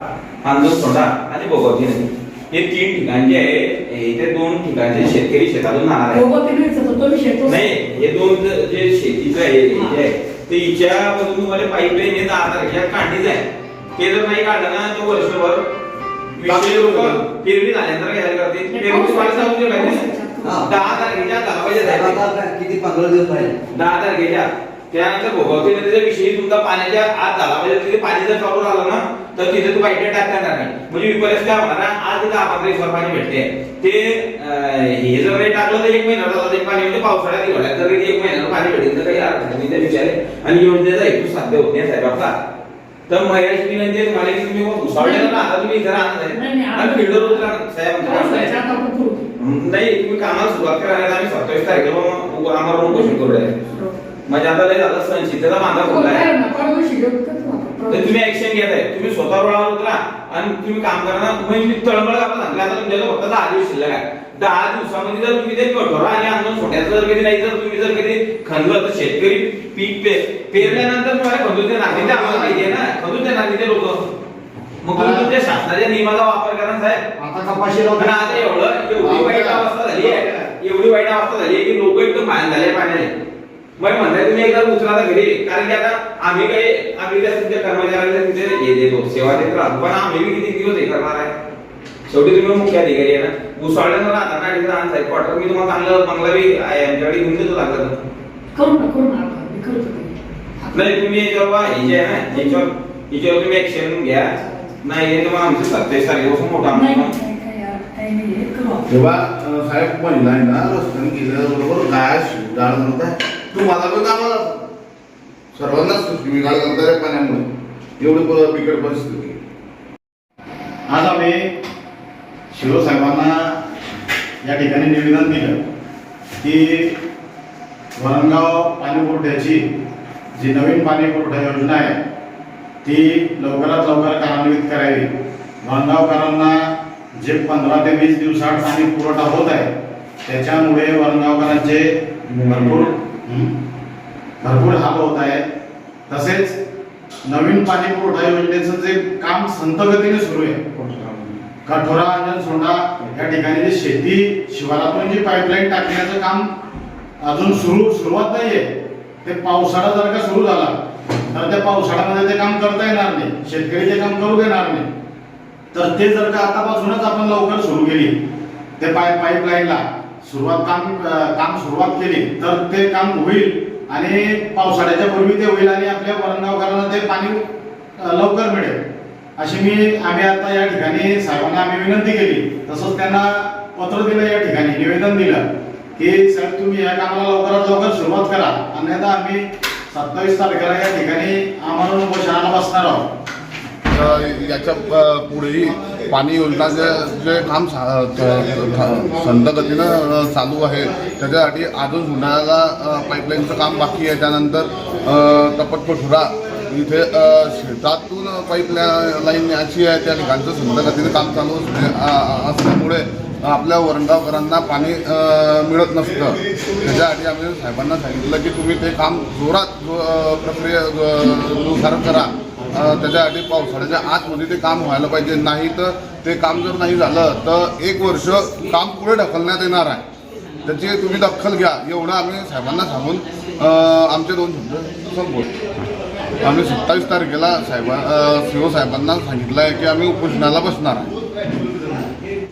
आंदोलन सोडा आणि भोगवती नदी हे तीन ठिकाण जे आहे इथे दोन ठिकाणचे शेतकरी शेतातून राहणार आहे तो तो नाही हे दोन ज- शेतीचं आहे ते हिच्यामधून तुम्हाला पाईपलाईन हे दहा तारखेच्या काढलीच आहे. ते जर नाही काढलं ना तर वर्षभर लोक पेरणी झाल्यानंतर काय करते पेरणी तुम्हाला सांगू दे पाहिजे हा. दहा तारखेच्या झाला पाहिजे दहा तारखेच्या त्यानंतर भोगवती नदीच्या विषयी तुमचा पाण्याच्या आत झाला. पाहिजे तिथे पाणी जर चालू राहिलं ना तर तिथे तू टाकता येणार नाही. म्हणजे विपर्यास काय होणार? आज तिथं आपण पाणी भेटते. ते हे जर नाही टाकलं तर एक महिना झाला. ते पाणी म्हणजे पावसाळ्यात हिवाळ्यात जर एक महिन्यानं पाणी भेटेल तर काही अर्थ नाही. त्या विचारे आणि योजनेचा हेतू साध्य होत नाही साहेब आपला तर महेश विनंती तुम्हाला की तुम्ही ना आता तुम्ही इथे राहणार नाही, फिल्डर उतरा साहेब. नाही तुम्ही कामाला सुरुवात करायला आम्ही सत्तावीस तारखेला आम्हाला उपोषण करू आहे म्हणजे आता लय झालं संचितेचा मांदा खोला आहे. काय ना, परवा दिवशी घेऊ का तू आता? परवा तर तुम्ही ऍक्शन घेत आहे. तुम्ही स्वतः रोडावर उतरा आणि तुम्ही काम करा ना. तुम्ही मी तळमळ आपण सांगितलं आता तुमच्याकडे फक्त दहा दिवस शिल्लक आहे. दहा दिवसामध्ये जर तुम्ही ते कठोरा आणि आंदोलन सोडायचं जर कधी नाही जर तुम्ही जर कधी खणलं तर शेतकरी पीक पे पेरल्यानंतर तुम्हाला खंदून देणार नाही ते आम्हाला माहिती आहे ना. खंदून देणार नाही ते लोक. मग तुम्ही तुमच्या शासनाच्या नियमाचा वापर करा साहेब. आता कपाशी पण आता एवढं एवढी वाईट अवस्था झाली आहे. एवढी वाईट अवस्था झाली आहे की लोक एकदम बाहेर झाले पाण्याने. मग म्हणताय तुम्ही एकदा उचला आता घरी कारण की आता आम्ही काही आम्ही त्या तुमच्या कर्मचाऱ्यांना तिथे हे देतो सेवा देत राहतो पण आम्ही बी किती दिवस हे करणार आहे शेवटी तुम्ही मुख्य अधिकारी आहे ना उसळल्यानं राहता ना तिथं आणताय क्वार्टर मी तुम्हाला चांगलं बंगला बी आहे आमच्याकडे घेऊन देतो लागलं तर. करू ना करू ना आता. मी करतो ते. नाही तुम्ही याच्यावर बा, हे जे आहे ना याच्यावर याच्यावर तुम्ही ऍक्शन घ्या नाही हे तुम्हाला आमचं सत्तावीस तारखेपासून मोठा नाही, आमचा नाही, काही काही नाहीये, करू आपण. तेव्हा अं, साहेब महिलांना रस्त्याने गेल्याबरोबर गाय शिवडाळ म्हणताय तुम्हाला पण कामाला सर्वांनाच तुम्ही गाळ करताय पाण्यामुळे. एवढं बिकट परिस्थिती. आज आम्ही शिवसाहेबांना या ठिकाणी निवेदन दिलं की वरणगाव पाणी पुरवठ्याची जी नवीन पाणी पुरवठा योजना आहे ती लवकरात लवकर कार्यान्वित करावी. वरणगावकरांना जे पंधरा ते वीस दिवसात पाणी पुरवठा होत आहे त्याच्यामुळे वरणगावकरांचे भरपूर भरपूर हाल होत आहेत. तसेच नवीन पाणी पुरवठा योजनेचं जे काम संतगतीने सुरू आहे. कठोरा अंजन सोंडा या ठिकाणी जे शेती शिवारातून जी पाईपलाईन टाकण्याचं काम अजून सुरू सुरुवात नाहीये. ते पावसाळा जर का सुरू झाला तर त्या पावसाळ्यामध्ये ते काम करता येणार नाही. शेतकरी ते काम करू देणार नाही. तर ते जर का आतापासूनच आपण लवकर सुरू केली ते पाय पाईपलाईनला सुरुवात काम काम सुरुवात केली तर ते काम होईल आणि पावसाळ्याच्या पूर्वी ते होईल आणि आपल्या वरणगावकरांना ते पाणी लवकर मिळेल. अशी मी आम्ही आता या ठिकाणी साहेबांना आम्ही विनंती केली. तसंच त्यांना पत्र दिलं या ठिकाणी निवेदन दिलं की साहेब तुम्ही या कामाला लवकरात लवकर सुरुवात करा. अन्यथा आम्ही सत्तावीस तारखेला या ठिकाणी आम्हाला उपोषणाला बसणार आहोत. याच्या पुढेही पाणी योजनाचे जे काम सा- संत गतीनं चालू आहे त्याच्यासाठी अजून उन्हाळ्याला पाईपलाईनचं काम बाकी आहे. त्यानंतर अं, कपटपठुरा इथे शेतातून पाईपलाईन याची आहे. त्या ठिकाणचं संत गतीनं काम चालू असल्यामुळे आपल्या वरणगावकरांना पाणी मिळत नसतं. त्याच्यासाठी आम्ही साहेबांना सांगितलं की तुम्ही ते काम जोरात जो, प्रक्रिया करा. त्याच्यासाठी पावसाळ्याच्या आतमध्ये ते काम व्हायला पाहिजे. नाही तर ते काम जर नाही झालं तर एक वर्ष काम पुढे ढकलण्यात येणार आहे. त्याची तुम्ही दखल घ्या. एवढं आम्ही साहेबांना सांगून आमचे दोन शब्द संपवत. आम्ही सत्तावीस तारखेला साहेबा सीओ साहेबांना सांगितलं आहे की आम्ही उपोषणाला बसणार आहे.